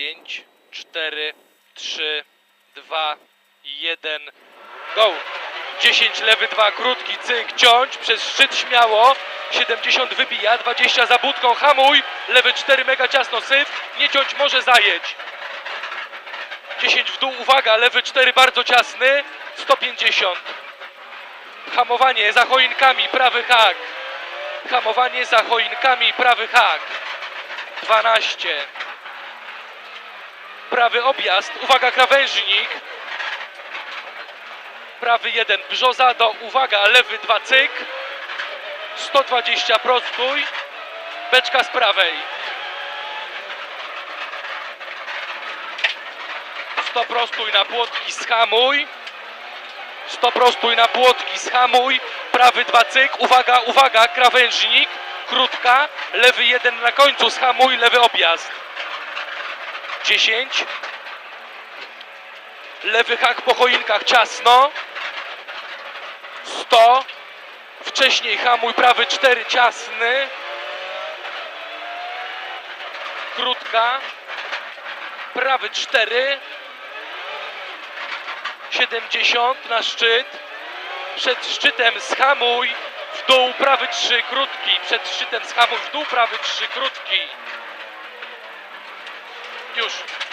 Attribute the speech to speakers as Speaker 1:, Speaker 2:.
Speaker 1: 5, 4, 3, 2, 1, go! 10 lewy, 2 krótki, cyk, ciąć, przez szczyt śmiało, 70 wybija, 20 za budką, hamuj, lewy 4 mega ciasno, syf, nie ciąć, może zajeć. 10 w dół, uwaga, lewy 4 bardzo ciasny, 150. Hamowanie za choinkami, prawy hak. Hamowanie za choinkami, prawy hak. 12. Prawy objazd, uwaga, krawężnik. Prawy 1, brzoza do, uwaga, lewy 2, cyk. 120, prostuj. Beczka z prawej. 100 prostuj na płotki, schamuj. 100 prostuj na płotki, schamuj. Prawy 2 cyk, uwaga, uwaga, krawężnik. Krótka, lewy 1 na końcu, schamuj, lewy objazd. 10. Lewy hak po choinkach, ciasno. 100. Wcześniej hamuj, prawy 4, ciasny. Krótka. Prawy 4. 70 na szczyt. Przed szczytem schamuj. W dół prawy 3 krótki. Przed szczytem schamuj w dół prawy 3 krótki. Катюш.